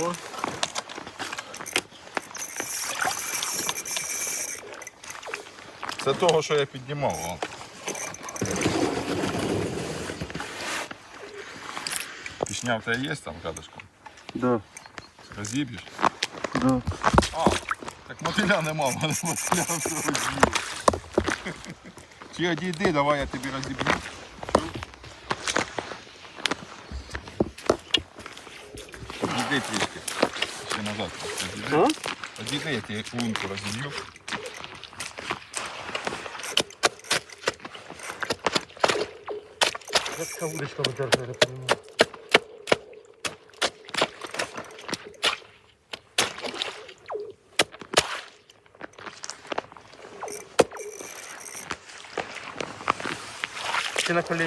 О, Це того, що я піднімав. О. Пішня в тебе є там кадушка? да, Розіб'єш? да. А, так мотиля нема, в мене мотиля все розіб'є. Чи одійди, давай я тобі розіб'ю. Чув? Одійди трішки. Ще назад. Одійди. А? Одійди, я тебе лунку розіб'ю. Як ця удочка видержує, не розумію. Ти на колі